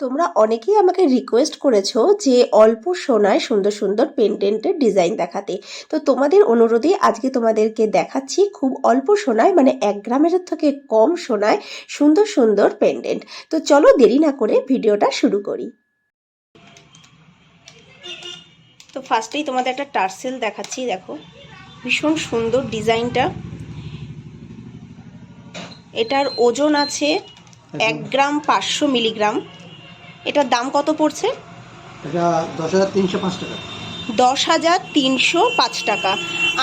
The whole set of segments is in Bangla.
তোমরা অনেকেই আমাকে রিকোয়েস্ট করেছ যে অল্প সোনায় সুন্দর সুন্দর পেন্ডেন্টের ডিজাইন দেখাতে। তো তোমাদের অনুরোধে আজকে তোমাদেরকে দেখাচ্ছি খুব অল্প সোনায় মানে এক গ্রামের থেকে কম সোনায় সুন্দর সুন্দর পেন্ডেন্ট তো চলো দেরি না করে ভিডিওটা শুরু করি। তো ফার্স্টেই তোমাদের একটা টার্সেল দেখাচ্ছি দেখো। ভীষণ সুন্দর ডিজাইনটা এটার ওজন আছে এক গ্রাম পাঁচশো মিলিগ্রাম। এটার দাম কত পড়ছে? এটা দশ হাজার তিনশো পাঁচ টাকা। দশ হাজার তিনশো পাঁচ টাকা।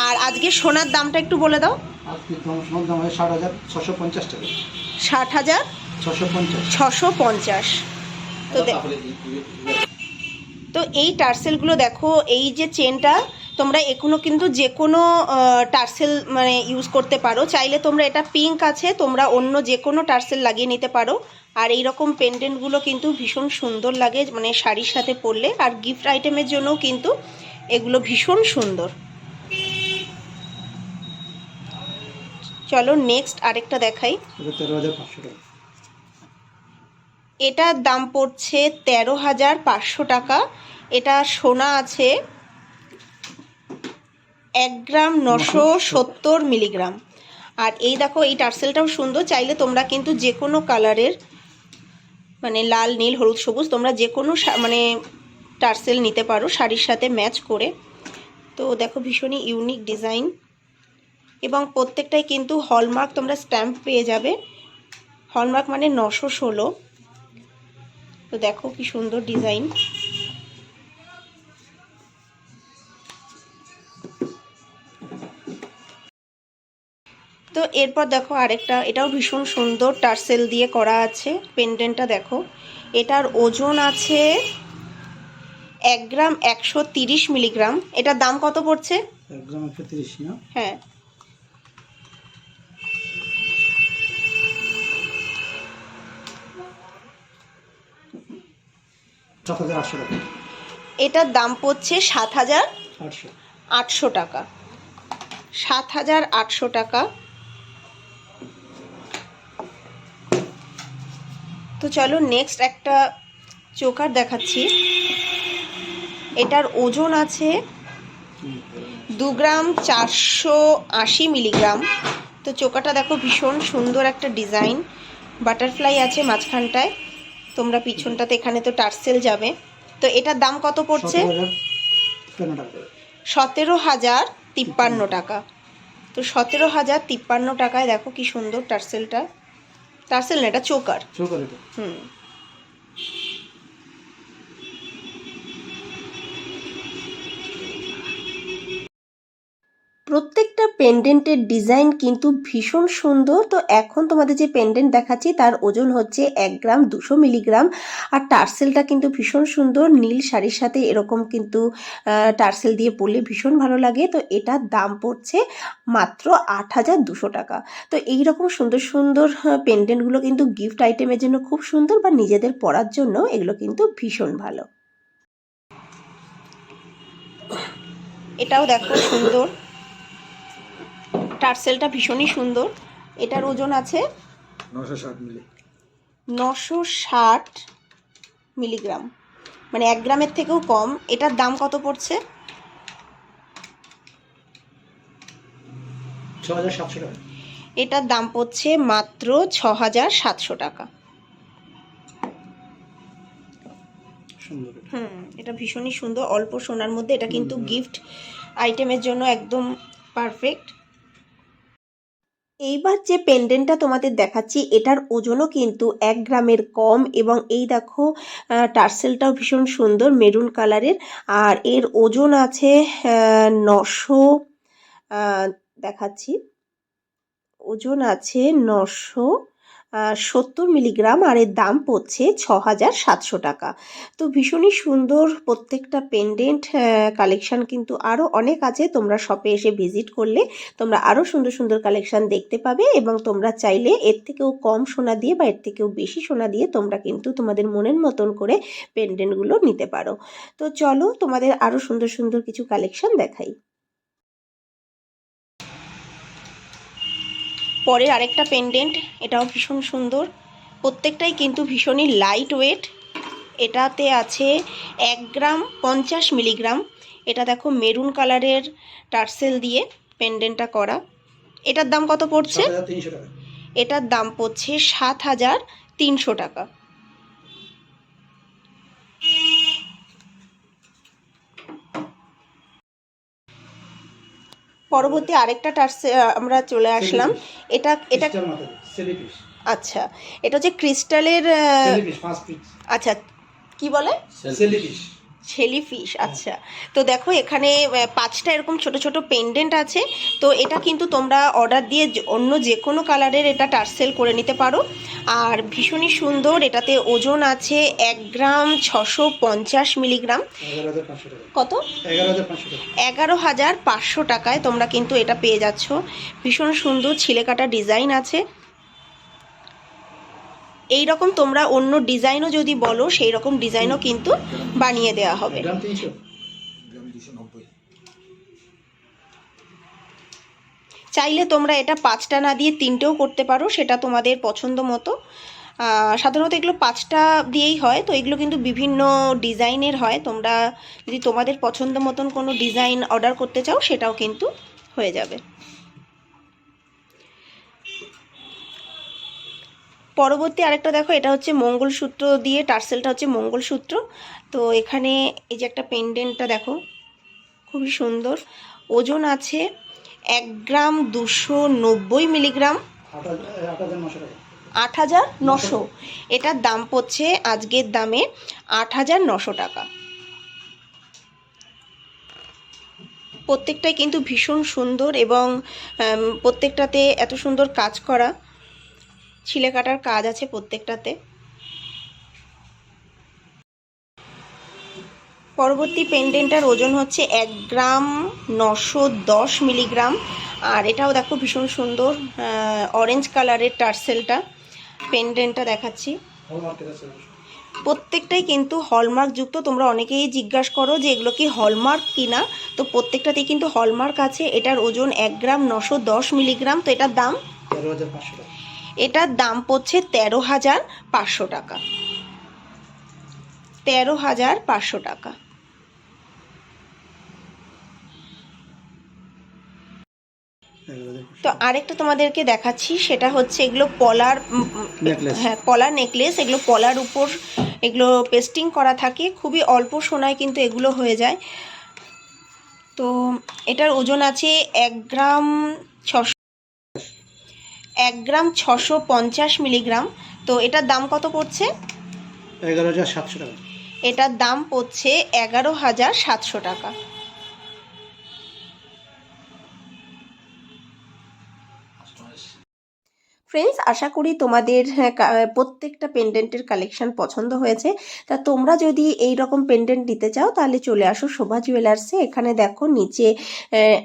আর আজকে সোনার দামটা একটু বলে দাও। আজকে সোনার দাম হয় ষাট হাজার ছশো পঞ্চাশ টাকা। ষাট হাজার ছশো পঞ্চাশ। ছশো পঞ্চাশ তো তো এই টার্সেলগুলো দেখো এই যে চেনটা তোমরা এখনও কিন্তু যে কোনো টার্সেল মানে ইউজ করতে পারো। চাইলে তোমরা এটা পিঙ্ক আছে তোমরা অন্য যে কোনো টার্সেল লাগিয়ে নিতে পারো। আর এই রকম পেন্ডেন্টগুলো কিন্তু ভীষণ সুন্দর লাগে মানে শাড়ির সাথে পরলে। আর গিফট আইটেমের জন্যও কিন্তু এগুলো ভীষণ সুন্দর। চলো নেক্সট আরেকটা দেখাই। এটার দাম পড়ছে তেরো হাজার পাঁচশো টাকা। এটা সোনা আছে। এক গ্রাম নশো সত্তর। মিলিগ্রাম। আর এই দেখো এই টার্সেলটাও সুন্দর। চাইলে তোমরা কিন্তু যে কোনো কালারের মানে লাল নীল হলুদ সবুজ তোমরা যে কোনো মানে টার্সেল নিতে পারো শাড়ির সাথে ম্যাচ করে। তো দেখো ভীষণই ইউনিক ডিজাইন। এবং প্রত্যেকটাই কিন্তু হলমার্ক তোমরা স্ট্যাম্প পেয়ে যাবে। হলমার্ক মানে নশো ষোলো। তো দেখো কি সুন্দর ডিজাইন। তো এরপর দেখো আরেকটা এটাও ভীষণ সুন্দর টার্সেল দিয়ে করা আছে পেন্ডেন্টটা দেখো। এটার ওজন আছে এক গ্রাম একশো তিরিশ মিলিগ্রাম। এটার দাম কত পড়ছে? এক গ্রাম একশো তিরিশ হ্যাঁ। এটার দাম পড়ছে সাত হাজার আটশো টাকা। সাত হাজার আটশো টাকা। তো চলো নেক্সট একটা চোকার দেখাচ্ছি। এটার ওজন আছে দু গ্রাম চারশো আশি মিলিগ্রাম। তো চোকাটা দেখো ভীষণ সুন্দর একটা ডিজাইন বাটারফ্লাই আছে মাঝখানটায়। তোমরা পিছনটাতে এখানে তো টার্সেল যাবে। তো এটার দাম কত পড়ছে? সতেরো হাজার তিপ্পান্ন টাকা। তো সতেরো হাজার তিপ্পান্ন টাকায় দেখো কি সুন্দর টার্সেলটা। টার্সেল না এটা চোকার চোকার এটা। হুম। প্রত্যেকটা পেন্ডেন্টের ডিজাইন কিন্তু ভীষণ সুন্দর। তো এখন তোমাদের যে পেন্ডেন্ট দেখাচ্ছি, তার ওজন হচ্ছে এক গ্রাম দুশো মিলিগ্রাম আর টার্সেলটা কিন্তু ভীষণ সুন্দর। নীল শাড়ির সাথে এরকম কিন্তু টার্সেল দিয়ে পরলে ভীষণ ভালো লাগে। তো এটার দাম পড়ছে মাত্র আট হাজার দুশো টাকা। তো এই রকম সুন্দর সুন্দর পেন্ডেন্টগুলো কিন্তু গিফট আইটেমের জন্য খুব সুন্দর বা নিজেদের পরার জন্য এগুলো কিন্তু ভীষণ ভালো। এটাও দেখো সুন্দর। টার্সেলটা ভীষণই সুন্দর। এটার ওজন আছে নশো ষাট মিলিগ্রাম। মানে এক গ্রামের থেকেও কম। এটার দাম কত পড়ছে? এটার দাম পড়ছে মাত্র ছ হাজার সাতশো টাকা। হুম এটা ভীষণই সুন্দর। অল্প সোনার মধ্যে। এটা কিন্তু গিফট আইটেমের জন্য একদম পারফেক্ট এইবার যে পেন্ডেন্টটা তোমাদের দেখাচ্ছি, এটার ওজনও কিন্তু এক গ্রামের কম এবং এই দেখো টার্সেলটাও ভীষণ সুন্দর, মেরুন কালারের। আর এর ওজন আছে নশো দেখাচ্ছি। ওজন আছে নশো সত্তর মিলিগ্রাম আর এর দাম পড়ছে ছ হাজার সাতশো টাকা। তো ভীষণই সুন্দর প্রত্যেকটা পেন্ডেন্ট কালেকশান কিন্তু আরও অনেক আছে। তোমরা শপে এসে ভিজিট করলে তোমরা আরও সুন্দর সুন্দর কালেকশান দেখতে পাবে এবং তোমরা চাইলে এর থেকেও কম সোনা দিয়ে বা এর থেকেও বেশি সোনা দিয়ে তোমরা কিন্তু তোমাদের মনের মতন করে পেন্ডেন্টগুলো নিতে পারো। তো চলো তোমাদের আরও সুন্দর সুন্দর কিছু কালেকশান দেখাই। পরের আরেকটা পেন্ডেন্ট এটাও ভীষণ সুন্দর। প্রত্যেকটাই কিন্তু ভীষণই লাইট ওয়েট এটাতে আছে এক গ্রাম পঞ্চাশ মিলিগ্রাম এটা দেখো মেরুন কালারের টার্সেল দিয়ে পেন্ডেন্টটা করা। এটার দাম কত পড়ছে? এটার দাম পড়ছে সাত হাজার তিনশো টাকা। পরবর্তী আরেকটা টার্সে আমরা চলে আসলাম। এটা এটা আচ্ছা এটা হচ্ছে ক্রিস্টালের আচ্ছা কি বলে? ছেলি ফিশ আচ্ছা। তো দেখো এখানে পাঁচটা এরকম ছোট ছোট পেন্ডেন্ট আছে। তো এটা কিন্তু তোমরা অর্ডার দিয়ে অন্য যে কোনো কালারের এটা টার্সেল করে নিতে পারো। আর ভীষণই সুন্দর এটাতে ওজন আছে এক গ্রাম ছশো পঞ্চাশ মিলিগ্রাম। কত? এগারো হাজার পাঁচশো এগারো হাজার পাঁচশো টাকায় তোমরা কিন্তু এটা পেয়ে যাচ্ছ। ভীষণ সুন্দর ছিলে কাটা ডিজাইন আছে। এই রকম তোমরা অন্য ডিজাইনও যদি বলো সেই রকম ডিজাইনও কিন্তু বানিয়ে দেওয়া হবে। চাইলে তোমরা এটা পাঁচটা না দিয়ে তিনটেও করতে পারো সেটা তোমাদের পছন্দ মতো। সাধারণত এগুলো পাঁচটা দিয়েই হয় তো এগুলো কিন্তু বিভিন্ন ডিজাইনের হয়। তোমরা যদি তোমাদের পছন্দ মতন কোনো ডিজাইন অর্ডার করতে চাও সেটাও কিন্তু হয়ে যাবে। পরবর্তী আরেকটা দেখো, এটা হচ্ছে মঙ্গলসূত্র দিয়ে টার্সেলটা হচ্ছে মঙ্গলসূত্র। তো এখানে এই যে একটা পেন্ডেন্টটা দেখো, খুবই সুন্দর। ওজন আছে এক গ্রাম দুশো নব্বই মিলিগ্রাম। আট হাজার নশো এটার দাম পড়ছে আজকের দামে আট হাজার নশো টাকা। প্রত্যেকটাই কিন্তু ভীষণ সুন্দর এবং প্রত্যেকটাতে এত সুন্দর কাজ করা। ছিলে কাটার কাজ আছে প্রত্যেকটাতে। পরবর্তী পেন্ডেন্টার ওজন হচ্ছে এক গ্রাম নশো দশ মিলিগ্রাম। আর এটাও দেখো ভীষণ সুন্দর অরেঞ্জ কালারের টার্সেলটা পেন্ডেন্টটা দেখাচ্ছি। প্রত্যেকটাই কিন্তু হলমার্ক যুক্ত, তোমরা অনেকেই জিজ্ঞাসা করো যে এগুলো কি হলমার্ক কিনা। তো প্রত্যেকটাতেই কিন্তু হলমার্ক আছে, এটার ওজন এক গ্রাম নশো দশ মিলিগ্রাম, তো এটার দাম? তেরো হাজার পাঁচশো টাকা। এটার দাম পড়ছে তেরো হাজার পাঁচশো টাকা। তেরো হাজার পাঁচশো টাকা। তো আরেকটা তোমাদেরকে দেখাচ্ছি সেটা হচ্ছে এগুলো পলার. হ্যাঁ পলার নেকলেস এগুলো পলার উপর এগুলো পেস্টিং করা থাকে। খুবই অল্প সোনায় কিন্তু এগুলো হয়ে যায়। তো এটার ওজন আছে এক গ্রাম ছশো এক গ্রাম ছশো পঞ্চাশ মিলিগ্রাম। তো এটার দাম কত পড়ছে? এগারো হাজার সাতশো টাকা। এটার দাম পড়ছে এগারো হাজার সাতশো টাকা। ফ্রেন্ডস আশা করি তোমাদের হ্যাঁ, প্রত্যেকটা পেন্ডেন্টের কালেকশন পছন্দ হয়েছে। তা তোমরা যদি এই রকম পেন্ডেন্ট নিতে চাও তাহলে চলে আসো শোভা জুয়েলার্সে এখানে দেখো নিচে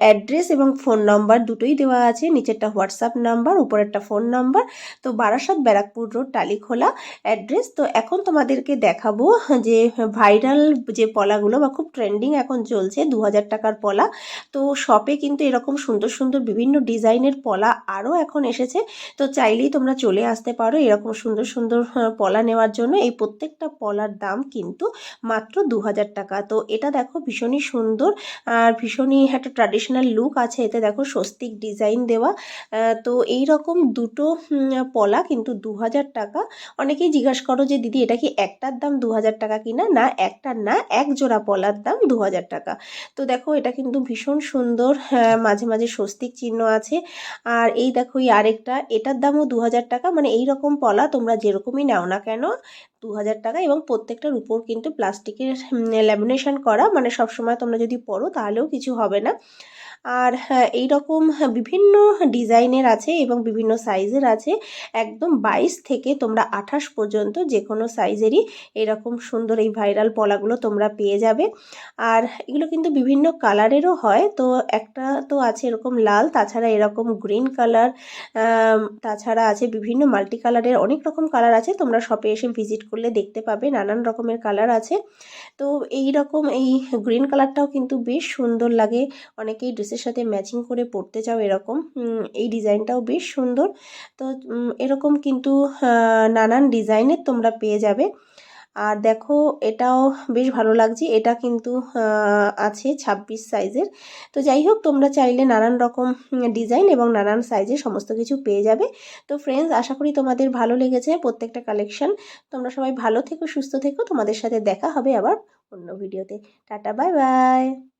অ্যাড্রেস এবং ফোন নাম্বার দুটোই দেওয়া আছে। নিচেরটা হোয়াটসঅ্যাপ নাম্বার উপরেরটা ফোন নাম্বার তো বারাসাত ব্যারাকপুর রোড টালিখোলা অ্যাড্রেস তো এখন তোমাদেরকে দেখাবো যে ভাইরাল যে পলাগুলো বা খুব ট্রেন্ডিং এখন চলছে দু হাজার টাকার পলা। তো শপে কিন্তু এরকম সুন্দর সুন্দর বিভিন্ন ডিজাইনের পলা আরও এখন এসেছে। তো চাইলেই তোমরা চলে আসতে পারো এরকম সুন্দর সুন্দর পলা নেওয়ার জন্য। এই প্রত্যেকটা পলার দাম কিন্তু মাত্র দু হাজার টাকা। তো এটা দেখো ভীষণই সুন্দর আর ভীষণই একটা ট্র্যাডিশনাল লুক আছে। এতে দেখো স্বস্তিক ডিজাইন দেওয়া। তো এই রকম দুটো পলা কিন্তু দু হাজার টাকা। অনেকেই জিজ্ঞাসা করো যে দিদি এটা কি একটার দাম দু হাজার টাকা কিনা? না একটার না এক জোড়া পলার দাম দু হাজার টাকা। তো দেখো এটা কিন্তু ভীষণ সুন্দর আহ, মাঝে মাঝে স্বস্তিক চিহ্ন আছে। আর এই দেখো এই আরেকটা এটার দামও দু হাজার টাকা। মানে এই রকম পলা তোমরা যেরকমই নাও না কেন দু হাজার টাকা এবং প্রত্যেকটার উপর কিন্তু প্লাস্টিকের ল্যামিনেশন করা। মানে সবসময় তোমরা যদি পরো তাহলেও কিছু হবে না। আর হ্যাঁ, এই রকম বিভিন্ন ডিজাইনের আছে এবং বিভিন্ন সাইজের আছে। একদম বাইশ থেকে তোমরা আঠাশ পর্যন্ত যে কোনো সাইজেরই এরকম সুন্দর এই ভাইরাল পলাগুলো তোমরা পেয়ে যাবে। আর এগুলো কিন্তু বিভিন্ন কালারেরও হয়। তো একটা তো আছে এরকম লাল তাছাড়া এরকম গ্রিন কালার তাছাড়া আছে বিভিন্ন মাল্টি কালারের অনেক রকম কালার আছে। তোমরা শপে এসে ভিজিট করলে দেখতে পাবে নানান রকমের কালার আছে। তো এই রকম এই গ্রিন কালারটাও কিন্তু বেশ সুন্দর লাগে। অনেকেই ড্রেসের সাথে ম্যাচিং করে পরতে চাও এরকম এই ডিজাইনটাও বেশ সুন্দর। তো এরকম কিন্তু নানান ডিজাইনের তোমরা পেয়ে যাবে। আর দেখো, এটাও বেশ ভালো লাগছে। এটা কিন্তু আছে ছাব্বিশ সাইজের তো যাই হোক, তোমরা চাইলে নানান রকম ডিজাইন এবং নানান সাইজের সমস্ত কিছু পেয়ে যাবে। তো ফ্রেন্ডস আশা করি তোমাদের ভালো লেগেছে প্রত্যেকটা কালেকশন তোমরা সবাই ভালো থেকো, সুস্থ থেকো। তোমাদের সাথে দেখা হবে আবার অন্য ভিডিওতে টাটা বাই বাই